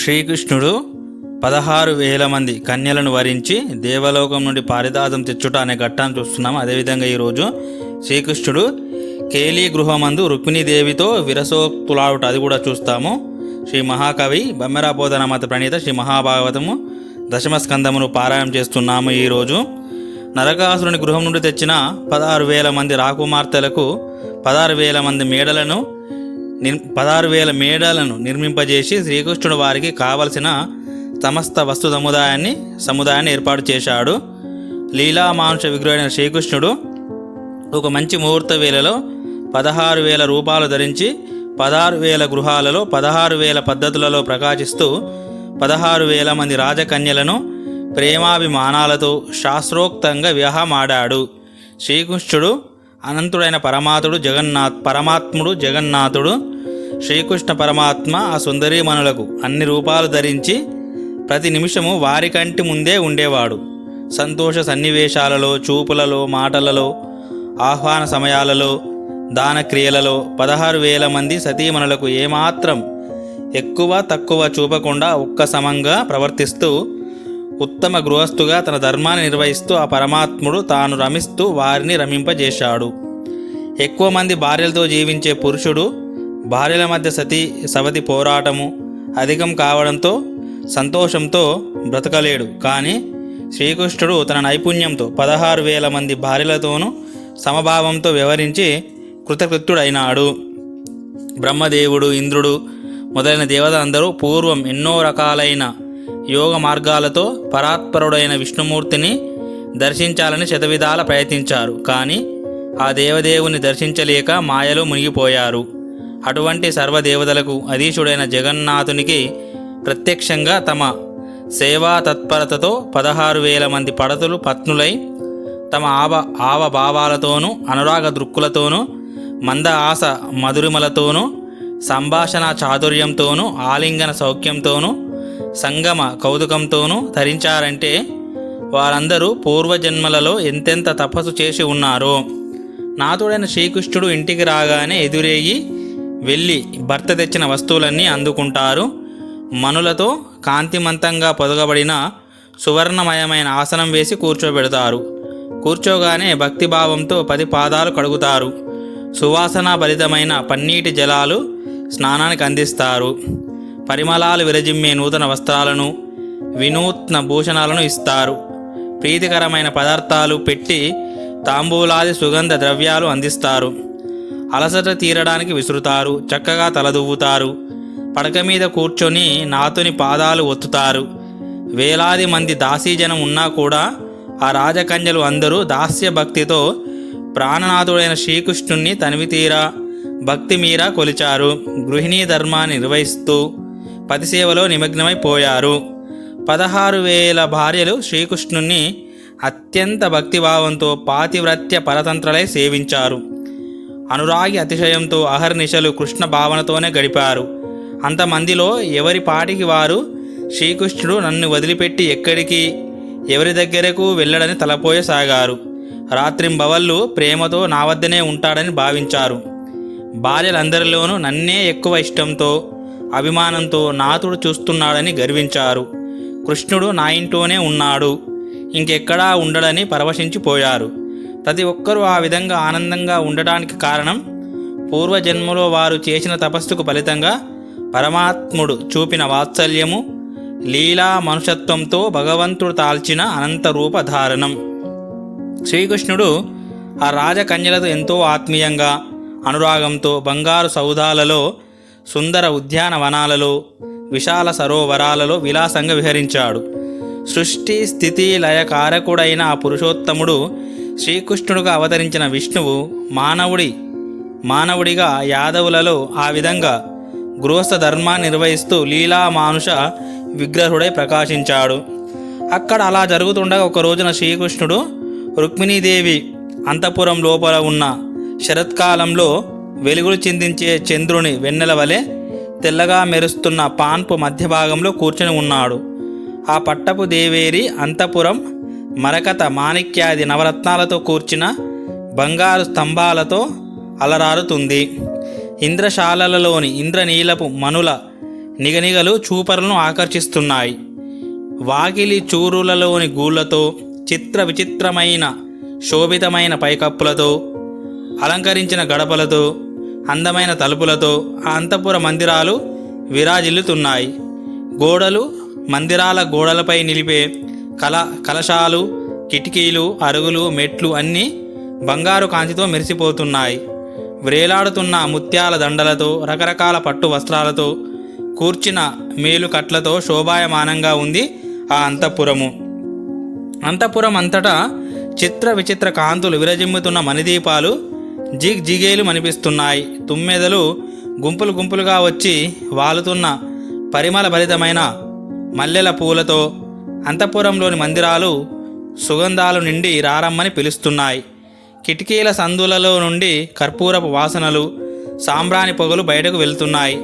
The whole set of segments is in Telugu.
శ్రీకృష్ణుడు పదహారు వేల మంది కన్యలను వరించి దేవలోకం నుండి పారిదాసం తెచ్చుట అనే ఘట్టాన్ని చూస్తున్నాం అదేవిధంగా ఈరోజు శ్రీకృష్ణుడు కేలీ గృహమందు రుక్మిణీదేవితో విరసోక్తులాడుట అది కూడా చూస్తాము. శ్రీ మహాకవి బమ్మెరాపోదన మత ప్రణీత శ్రీ మహాభాగవతము దశమ స్కందమును పారాయణం చేస్తున్నాము ఈరోజు నరకాసురుని గృహం నుండి తెచ్చిన పదహారు వేల మంది రాకుమార్తెలకు పదహారు వేల మంది మేడలను నిర్ పదహారు వేల మేడలను నిర్మింపజేసి శ్రీకృష్ణుడు వారికి కావలసిన సమస్త వస్తు సముదాయాన్ని సముదాయాన్ని ఏర్పాటు చేశాడు. లీలామాంస విగ్రహమైన శ్రీకృష్ణుడు ఒక మంచి ముహూర్త వేళలో పదహారు వేల రూపాయలు ధరించి పదహారు వేల గృహాలలో పదహారు వేల పద్ధతులలో ప్రకాశిస్తూ పదహారు వేల మంది రాజకన్యలను ప్రేమాభిమానాలతో శాస్త్రోక్తంగా వివాహమాడాడు. శ్రీకృష్ణుడు అనంతుడైన పరమాతుడు జగన్నాథ్ పరమాత్ముడు జగన్నాథుడు శ్రీకృష్ణ పరమాత్మ ఆ సుందరీమణులకు అన్ని రూపాలు ధరించి ప్రతి నిమిషము వారి కంటి ముందే ఉండేవాడు. సంతోష సన్నివేశాలలో చూపులలో మాటలలో ఆహ్వాన సమయాలలో దానక్రియలలో పదహారు వేల మంది సతీమణులకు ఏమాత్రం ఎక్కువ తక్కువ చూపకుండా ఒక్క సమంగా ప్రవర్తిస్తూ ఉత్తమ గృహస్థుగా తన ధర్మాన్ని నిర్వహిస్తూ ఆ పరమాత్ముడు తాను రమిస్తూ వారిని రమింపజేశాడు. ఎక్కువ మంది భార్యలతో జీవించే పురుషుడు భార్యల మధ్య సతీ సవతి పోరాటము అధికం కావడంతో సంతోషంతో బ్రతకలేడు. కానీ శ్రీకృష్ణుడు తన నైపుణ్యంతో పదహారు వేల మంది భార్యలతోనూ సమభావంతో వ్యవహరించి కృతకృత్యుడైనాడు బ్రహ్మదేవుడు ఇంద్రుడు మొదలైన దేవతలందరూ పూర్వం ఎన్నో రకాలైన యోగ మార్గాలతో పరాత్పరుడైన విష్ణుమూర్తిని దర్శించాలని శతవిధాల ప్రయత్నించారు. కానీ ఆ దేవదేవుని దర్శించలేక మాయలో మునిగిపోయారు. అటువంటి సర్వదేవతలకు అధీశుడైన జగన్నాథునికి ప్రత్యక్షంగా తమ సేవా తత్పరతతో పదహారు వేల మంది పడతులు పత్నులై తమ ఆవ ఆవభావాలతోనూ అనురాగ దృక్కులతోనూ మంద ఆశ మధురిమలతోనూ సంభాషణ చాతుర్యంతోనూ ఆలింగన సౌఖ్యంతోనూ సంగమ కౌతుకంతోనూ ధరించారంటే వారందరూ పూర్వజన్మలలో ఎంతెంత తపస్సు చేసి ఉన్నారో. నాతుడైన శ్రీకృష్ణుడు ఇంటికి రాగానే ఎదురేయి వెళ్ళి భర్త తెచ్చిన వస్తువులన్నీ అందుకుంటారు. మనులతో కాంతిమంతంగా పొదగబడిన సువర్ణమయమైన ఆసనం వేసి కూర్చోబెడతారు. కూర్చోగానే భక్తిభావంతో పది పాదాలు కడుగుతారు. సువాసన భరితమైన పన్నీటి జలాలు స్నానానికి అందిస్తారు. పరిమళాలు విరజిమ్మే నూతన వస్త్రాలను వినూత్న భూషణాలను ఇస్తారు. ప్రీతికరమైన పదార్థాలు పెట్టి తాంబూలాది సుగంధ ద్రవ్యాలు అందిస్తారు. అలసట తీరడానికి విసురుతారు చక్కగా తలదువ్వుతారు. పడక మీద కూర్చొని నాతుని పాదాలు ఒత్తుతారు. వేలాది మంది దాసీజనం ఉన్నా కూడా ఆ రాజకన్యలు అందరూ దాస్య భక్తితో ప్రాణనాథుడైన శ్రీకృష్ణుణ్ణి తనివితీరా భక్తి మీరా కొలిచారు. గృహిణీ ధర్మాన్ని నిర్వహిస్తూ పతిసేవలో నిమగ్నమైపోయారు పదహారు వేల భార్యలు శ్రీకృష్ణుణ్ణి అత్యంత భక్తిభావంతో పాతివ్రత్య పరతంత్రలై సేవించారు. అనురాగి అతిశయంతో అహర్నిశలు కృష్ణ భావనతోనే గడిపారు. అంతమందిలో ఎవరి పాటికి వారు? శ్రీకృష్ణుడు నన్ను వదిలిపెట్టి ఎక్కడికి? ఎవరి దగ్గరకు వెళ్ళడని తలపోయసాగారు రాత్రింబవళ్ళు ప్రేమతో నా వద్దనే ఉంటాడని భావించారు. భార్యలందరిలోనూ నన్నే ఎక్కువ ఇష్టంతో అభిమానంతో నాతుడు చూస్తున్నాడని గర్వించారు. కృష్ణుడు నా ఇంట్లోనే ఉన్నాడు. ఇంకెక్కడా ఉండడని పరవశించిపోయారు. ప్రతి ఒక్కరూ ఆ విధంగా ఆనందంగా ఉండడానికి కారణం పూర్వజన్మలో వారు చేసిన తపస్సుకు ఫలితంగా పరమాత్ముడు చూపిన వాత్సల్యము లీలా మనుషత్వంతో భగవంతుడు తాల్చిన అనంత రూపధారణం శ్రీకృష్ణుడు ఆ రాజకన్యలతో ఎంతో ఆత్మీయంగా అనురాగంతో బంగారు సౌధాలలో సుందర ఉద్యానవనాలలో విశాల సరోవరాలలో విలాసంగా విహరించాడు. సృష్టి స్థితి లయకారకుడైన ఆ పురుషోత్తముడు శ్రీకృష్ణుడుగా అవతరించిన విష్ణువు మానవుడి మానవుడిగా యాదవులలో ఆ విధంగా గృహస్థ ధర్మాన్ని నిర్వహిస్తూ లీలా మానుష విగ్రహుడై ప్రకాశించాడు. అక్కడ అలా జరుగుతుండగా ఒక రోజున శ్రీకృష్ణుడు రుక్మిణీదేవి అంతఃపురం లోపల ఉన్న శరత్కాలంలో వెలుగులు చిందించే చంద్రుని వెన్నెల వలె తెల్లగా మెరుస్తున్న పాన్పు మధ్య భాగంలో కూర్చొని ఉన్నాడు. ఆ పట్టపు దేవేరి అంతఃపురం మరకత మాణిక్యాది నవరత్నాలతో కూర్చిన బంగారు స్తంభాలతో అలరారుతుంది. ఇంద్రశాలలలోని ఇంద్రనీలపు మనుల నిగనిగలు చూపరులను ఆకర్షిస్తున్నాయి. వాకిలి చూరులలోని గూళ్ళతో చిత్ర విచిత్రమైన శోభితమైన పైకప్పులతో అలంకరించిన గడపలతో అందమైన తలుపులతో ఆ అంతఃపుర మందిరాలు విరాజిల్లుతున్నాయి. గోడలు మందిరాల గోడలపై నిలిపే కల కలశాలు కిటికీలు అరుగులు మెట్లు అన్నీ బంగారు కాంతితో మెరిసిపోతున్నాయి. వ్రేలాడుతున్న ముత్యాల దండలతో రకరకాల పట్టు వస్త్రాలతో కూర్చిన మేలు కట్లతో శోభాయమానంగా ఉంది ఆ అంతఃపురము. అంతఃపురం అంతటా చిత్ర విచిత్ర కాంతులు విరజిమ్ముతున్న మణిదీపాలు జిగ్ జిగేలు మనిపిస్తున్నాయి. తుమ్మెదలు గుంపులు గుంపులుగా వచ్చి వాలుతున్న పరిమళ భరితమైన మల్లెల పూలతో అంతఃపురంలోని మందిరాలు సుగంధాలు నిండి రారమ్మని పిలుస్తున్నాయి. కిటికీల సందులలో నుండి కర్పూరపు వాసనలు సాంబ్రాణి పొగలు బయటకు వెళ్తున్నాయి.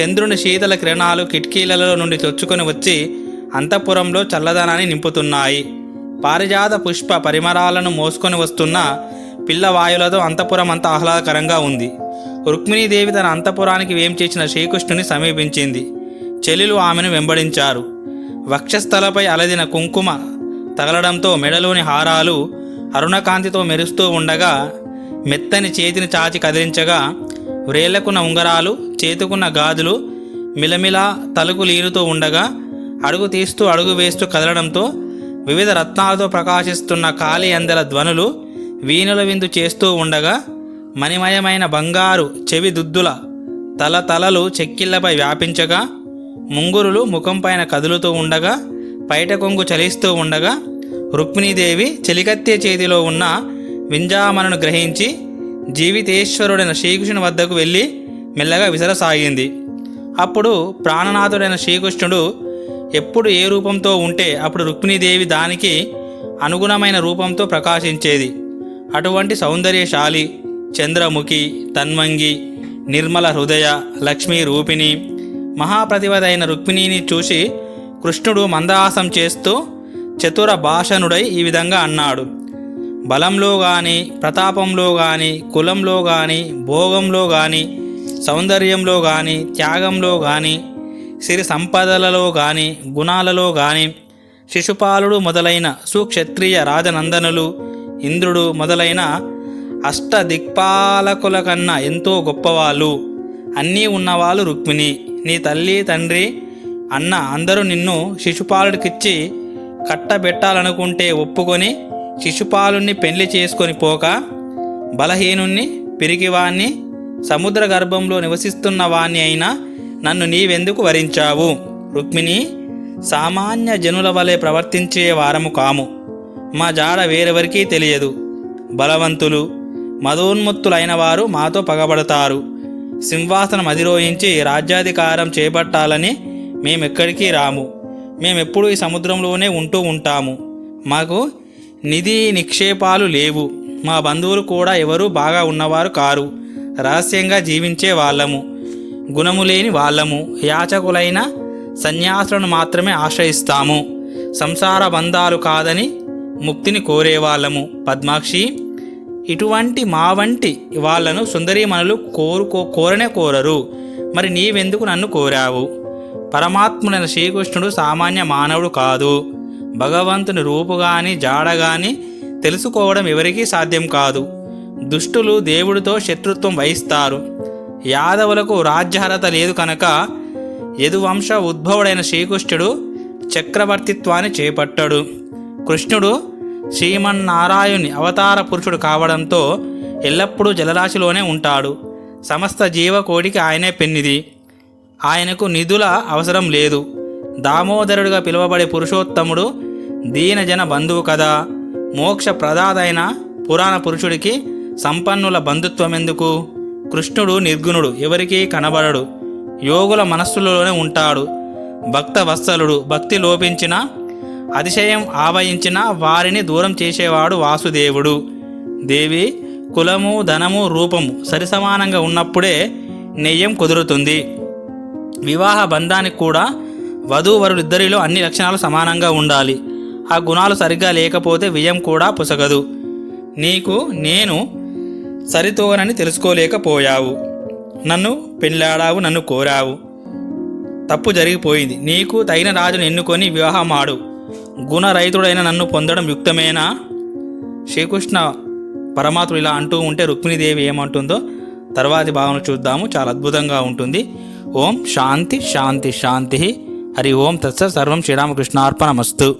చంద్రుని శీతల కిరణాలు కిటికీలలో నుండి చొచ్చుకొని వచ్చి అంతఃపురంలో చల్లదనాన్ని నింపుతున్నాయి. పారిజాత పుష్ప పరిమళాలను మోసుకొని వస్తున్న పిల్లవాయులతో అంతఃపురం అంత ఆహ్లాదకరంగా ఉంది. రుక్మిణీదేవి తన అంతఃపురానికి వేం చేసిన శ్రీకృష్ణుని సమీపించింది. చెల్లెలు ఆమెను వెంబడించారు. వక్షస్థలపై అలదిన కుంకుమ తగలడంతో మెడలోని హారాలు అరుణకాంతితో మెరుస్తూ ఉండగా మెత్తని చేతిని చాచి కదిలించగా వ్రేళ్ళకున్న ఉంగరాలు చేతుకున్న గాజులు మిలమిలా తలుకు లీనుతూ ఉండగా అడుగు తీస్తూ అడుగు వేస్తూ కదలడంతో వివిధ రత్నాలతో ప్రకాశిస్తున్న కాలి అందెల ధ్వనులు వీణుల విందు చేస్తూ ఉండగా మణిమయమైన బంగారు చెవి దుద్దుల తల తలలు చెక్కిళ్ళపై వ్యాపించగా ముంగురులు ముఖంపైన కదులుతూ ఉండగా పైట కొంగు చలిస్తూ ఉండగా రుక్మిణీదేవి చెలికత్తె చేతిలో ఉన్న వింజామనను గ్రహించి జీవితేశ్వరుడైన శ్రీకృష్ణుని వద్దకు వెళ్ళి మెల్లగా విసరసాగింది. అప్పుడు ప్రాణనాథుడైన శ్రీకృష్ణుడు ఎప్పుడు ఏ రూపంతో ఉంటే అప్పుడు రుక్మిణీదేవి దానికి అనుగుణమైన రూపంతో ప్రకాశించేది. అటువంటి సౌందర్యశాలి చంద్రముఖి తన్వంగి నిర్మల హృదయ లక్ష్మీ రూపిణి మహాప్రతిపదైన రుక్మిణిని చూసి కృష్ణుడు మందహాసం చేస్తూ చతుర భాషణుడై ఈ విధంగా అన్నాడు. బలంలో గాని ప్రతాపంలో గాని కులంలో గాని భోగంలో గాని సౌందర్యంలో గాని త్యాగంలో గాని సిరి సంపదలలో గాని గుణాలలో గాని శిశుపాలుడు మొదలైన సుక్షత్రియ రాజనందనులు ఇంద్రుడు మొదలైన అష్ట దిక్పాలకుల కన్నా ఎంతో గొప్పవాళ్ళు. అన్నీ ఉన్నవాళ్ళు రుక్మిణి. నీ తల్లి తండ్రి అన్న అందరూ నిన్ను శిశుపాలుడికిచ్చి కట్టబెట్టాలనుకుంటే ఒప్పుకొని శిశుపాలుణ్ణి పెళ్ళి చేసుకొని పోక బలహీనుణ్ణి పిరికివాణ్ణి సముద్ర గర్భంలో నివసిస్తున్న వాణ్ణి అయినా నన్ను నీవెందుకు వరించావు? రుక్మిణి సామాన్య జనుల వలె ప్రవర్తించే వారము కాము. మా జాడ వేరెవరికీ తెలియదు. బలవంతులు మదోన్మత్తులైన వారు మాతో పగబడతారు. సింహాసనం అధిరోహించి రాజ్యాధికారం చేపట్టాలని మేమెక్కడికి రాము. మేమెప్పుడు ఈ సముద్రంలోనే ఉంటూ ఉంటాము. మాకు నిధి నిక్షేపాలు లేవు. మా బంధువులు కూడా ఎవరూ బాగా ఉన్నవారు కారు. రహస్యంగా జీవించే వాళ్ళము. గుణము లేని వాళ్ళము. యాచకులైన సన్యాసులను మాత్రమే ఆశ్రయిస్తాము. సంసార బంధాలు కాదని ముక్తిని కోరేవాళ్ళము. పద్మాక్షి ఇటువంటి మా వంటి వాళ్ళను సుందరీమణులు కోరుకో కోరనే కోరరు. మరి నీవెందుకు నన్ను కోరావు? పరమాత్ముడైన శ్రీకృష్ణుడు సామాన్య మానవుడు కాదు. భగవంతుని రూపు గాని జాడ గాని తెలుసుకోవడం ఎవరికీ సాధ్యం కాదు. దుష్టులు దేవుడితో శత్రుత్వం వహిస్తారు. యాదవులకు రాజ్యహరత లేదు కనుక యదువంశ ఉద్భవుడైన శ్రీకృష్ణుడు చక్రవర్తిత్వాన్ని చేపట్టాడు. కృష్ణుడు శ్రీమన్నారాయణుని అవతార పురుషుడు కావడంతో ఎల్లప్పుడూ జలరాశిలోనే ఉంటాడు. సమస్త జీవకోడికి ఆయనే పెన్నిది ఆయనకు నిధుల అవసరం లేదు. దామోదరుడిగా పిలువబడే పురుషోత్తముడు దీనజన బంధువు కదా. మోక్ష ప్రదాదైన పురాణ పురుషుడికి సంపన్నుల బంధుత్వం ఎందుకు కృష్ణుడు నిర్గుణుడు ఎవరికీ కనబడడు. యోగుల మనస్సులలోనే ఉంటాడు. భక్త వత్సలుడు భక్తి లోపించిన అతిశయం ఆవహించిన వారిని దూరం చేసేవాడు వాసుదేవుడు. దేవి కులము ధనము రూపము సరిసమానంగా ఉన్నప్పుడే నెయ్యం కుదురుతుంది. వివాహ బంధానికి కూడా వధూవరులిద్దరిలో అన్ని లక్షణాలు సమానంగా ఉండాలి. ఆ గుణాలు సరిగ్గా లేకపోతే విజయం కూడా పుసగదు. నీకు నేను సరితోనని తెలుసుకోలేకపోయావు. నన్ను పెళ్ళాడావు నన్ను కోరావు. తప్పు జరిగిపోయింది. నీకు తగిన రాజును ఎన్నుకొని వివాహం ఆడు. గుణరహితుడైన నన్ను పొందడం యుక్తమేనా? శ్రీకృష్ణ పరమాత్ముడు ఇలా అంటూ ఉంటే రుక్మిణీదేవి ఏమంటుందో తర్వాతి భావన చూద్దాము. చాలా అద్భుతంగా ఉంటుంది. ఓం శాంతి శాంతి శాంతి. హరి ఓం తత్స సర్వం శ్రీరామకృష్ణార్పణమస్తు.